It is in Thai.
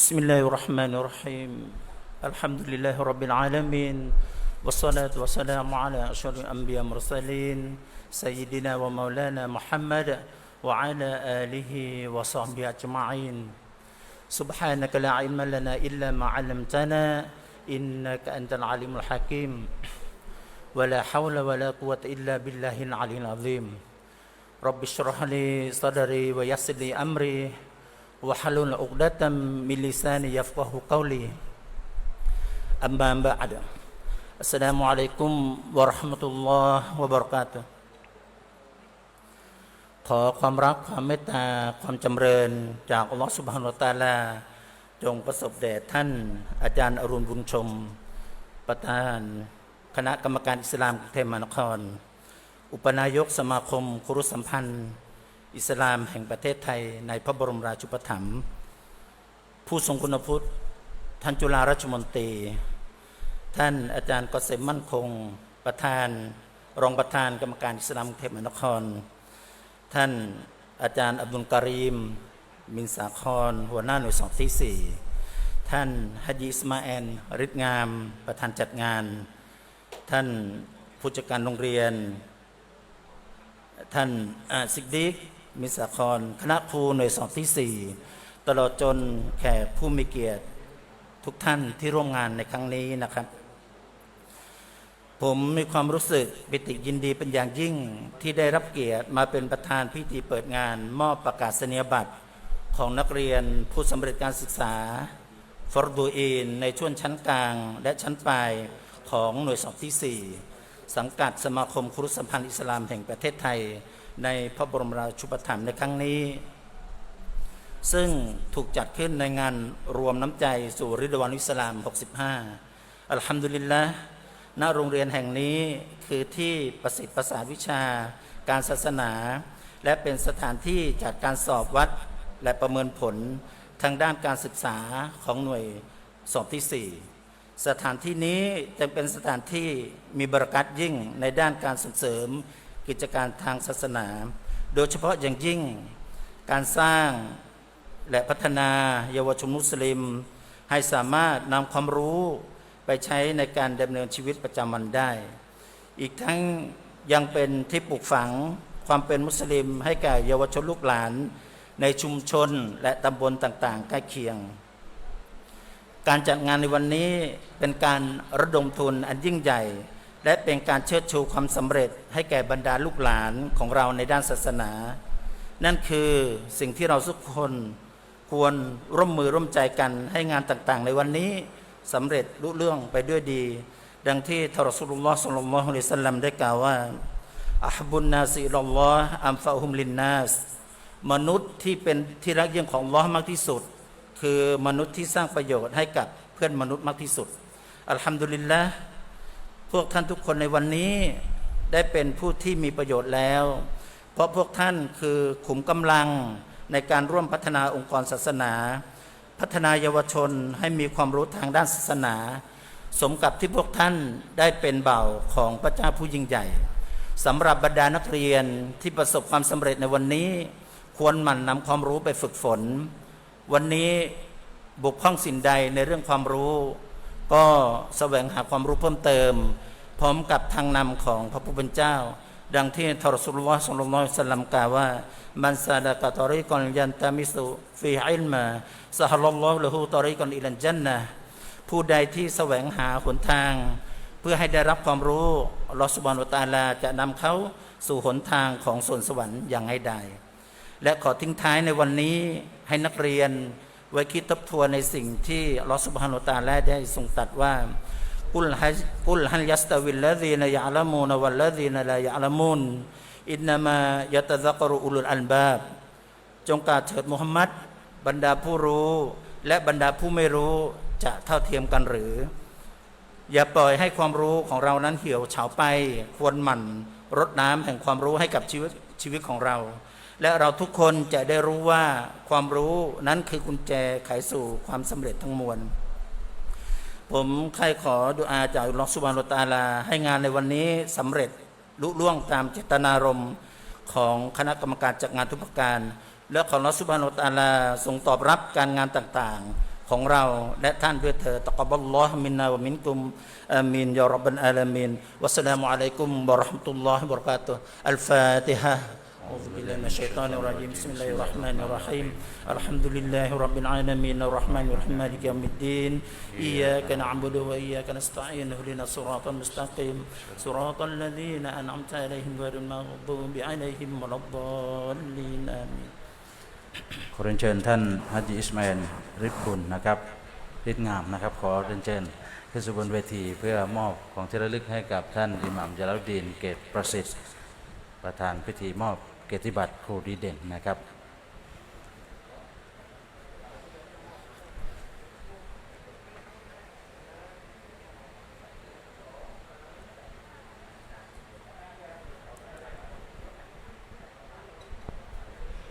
بسم الله الرحمن الرحيم. الحمد لله رب العالمين والصلاة والسلام على أشرف الأنبياء المرسلين سيدنا ومولانا محمد وعلى آله وصحبه أجمعين. سبحانك لا علم لنا إلا ما علمتنا إنك أنت العليم الحكيم. ولا حول ولا قوة إلا بالله العلي العظيم. رب اشرح لي صدري ويسر لي أمري. وحلل عقدة من لساني يفقه قولي أما بعد السلام عليكم ورحمة الله وبركاته ขอความรักความเมตตาความจำเริญจากอัลลอฮฺสุบฮานุวะตะอาลา จงประสบแด่ท่านอาจารย์อรุณบุญชม ประธาน คณะกรรมการอิสลามกรุงเทพมหานคร อุปนายกสมาคมครุสัมพันธ์ อิสลามแห่งประเทศไทยในพระบรมราชูปถัมภ์ผู้ทรงคุณพุทธท่านจุฬาราชมนตรี ท่านอาจารย์กเกษมมั่นคง ประธาน รองประธานกรรมการอิสลามเทพมหานคร ท่านอาจารย์อับดุลการีม มินสาคร หัวหน้าหน่วยสองที่สี่ท่านฮัจญิสมาแอนริดงาม ประธานจัดงาน ท่านผู้จัดการโรงเรียน ท่านอาซิกดิก มิสครคณะครูหน่วยสองที่สี่ตลอดจนแขกผู้มีเกียรติทุกท่านที่ร่วมงานในครั้งนี้นะครับ ผมมีความรู้สึกปิติยินดีเป็นอย่างยิ่งที่ได้รับเกียรติมาเป็นประธานพิธีเปิดงาน มอบประกาศนียบัตรของนักเรียนผู้สำเร็จการศึกษาฟอร์ดูอีนในช่วงชั้นกลางและชั้นปลายของหน่วยสอบที่ 4 สังกัดสมาคมครุสัมพันธ์อิสลามแห่งประเทศไทย ในพระบรมราชูปถัมภ์ในครั้งนี้ ซึ่งถูกจัดขึ้นในงานรวมน้ำใจสู่ริดวานอิสลาม 65 อัลฮัมดุลิลละณโรงเรียนแห่งนี้คือที่ประสิทธิ์ประสานวิชา การศาสนา และเป็นสถานที่จัดการสอบวัดและประเมินผลทางด้านการศึกษาของหน่วยสอบที่ 4 สถานที่นี้จะเป็นสถานที่มีบรารักัตยิ่งในด้านการส่งเสริม กิจการทางศาสนา โดยเฉพาะอย่างยิ่งการสร้างและพัฒนาเยาวชนมุสลิม ให้สามารถนำความรู้ไปใช้ในการดำเนินชีวิตประจำวันได้ อีกทั้งยังเป็นที่ปลูกฝังความเป็นมุสลิมให้แก่เยาวชนลูกหลาน ในชุมชนและตำบลต่างๆ ใกล้เคียง การจัดงานในวันนี้เป็นการระดมทุนอันยิ่งใหญ่ และเป็นการเชิดชูความสำเร็จให้แก่บรรดาลูกหลานของเราในด้านศาสนา นั่นคือสิ่งที่เราทุกคนควรร่วมมือร่วมใจกันให้งานต่างๆ ในวันนี้สำเร็จลุเรื่องไปด้วยดี ดังที่ทารสุลลอฮ์สุลลัลลอฮุอะลัยฮิสลัมได้กล่าวว่าอัฮบุนนาซีลลอฮ์อัมฟะฮุมลินนาสมนุษย์ที่เป็นที่รักยิ่งของลอฮ์มากที่สุด คือมนุษย์ที่สร้างประโยชน์ให้กับเพื่อนมนุษย์มากที่สุดอัลฮัมดุลิลละ พวกท่านทุกคนในวันนี้ได้เป็นผู้ที่มีประโยชน์แล้ว เพราะพวกท่านคือขุมกำลังในการร่วมพัฒนาองค์กรศาสนา พัฒนาเยาวชนให้มีความรู้ทางด้านศาสนา สมกับที่พวกท่านได้เป็นเบ่าของพระเจ้าผู้ยิ่งใหญ่สำหรับบรรดานักเรียนที่ประสบความสำเร็จในวันนี้ ควรหมั่นนำความรู้ไปฝึกฝน วันนี้บุกพ้องสินใดในเรื่องความรู้ ก็แสวงหาความรู้เพิ่มเติม พร้อมกับทางนำของพระผู้เป็นเจ้า ดังที่ทรสุลลอฮ์สุลลอฮุสลัมกล่าวว่า มันซาดะกะตอริกอนยันตามิสุฟีอิลมาสฮลลลอฮุละฮูตอริกอนอิลันจันนะผู้ใดที่แสวงหาหนทาง เพื่อให้ได้รับความรู้ลอสุบานวตาลาจะนำเขาสู่หนทางของส่วนสวรรค์อย่างให้ได้และขอทิ้งท้ายในวันนี้ให้นักเรียน ไว้คิดทบทวนในสิ่งที่ลอสุบฮานุตาแลได้ทรงตรัสว่ากุลฮัจกุลฮัลยัสตวิลลดีนยะละมูนวัลลดีนลายะละมูนอินนามายะตะซักรุอุลุลอันบาบ จงกล่าวเถิดมุฮัมมัดบรรดาผู้รู้ และบรรดาผู้ไม่รู้จะเท่าเทียมกันหรือ อย่าปล่อยให้ความรู้ของเรานั้นเหี่ยวเฉาไป ควรหมั่นรดน้ำแห่งความรู้ให้กับชีวิตชีวิตของเรา และเราทุกคนจะได้รู้ว่าความรู้นั้นคือกุญแจไขสู่ความสำเร็จทั้งมวล ผมใครขอดุอาจากลลอฮฺสุบานตาลา ให้งานในวันนี้สำเร็จลุล่วงตามเจตนารมณ์ของคณะกรรมการจัดงานทุกประการ และขออัลอสุบานตาลาทรงตอบรับการงานต่างๆของเราและท่านด้วยเถิดตะกบัลลอฮ์มินนาวมินกุมอามีนยารับบันอาลามีนวัสสลามุอะลัยกุมวะเราะห์มะตุลลอฮิวะบะเราะกาตุฮ์อัลฟาติฮะ أعوذ بالله من الشيطان الرجيم بسم الله الرحمن الرحيم الحمد لله رب العالمين الرحمن الرحيم مالك يوم الدين إياك نعبد وإياك نستعين اهدنا الصراط المستقيم صراط الذين أنعمت عليهم غير المغضوب عليهم ولا الضالين آمين ขอเรียนเชิญท่านฮัจญิอิสมาอิลริบบุญนะครับริดงามนะครับ ขอเรียนเชิญขึ้นสู่บนเวทีเพื่อมอบของที่ระลึกให้กับท่านอิหม่ามจารุดดีนเกตประสิทธิ์ ประธานพิธีมอบ เกียรติบัตรครูดีเด่นนะครับ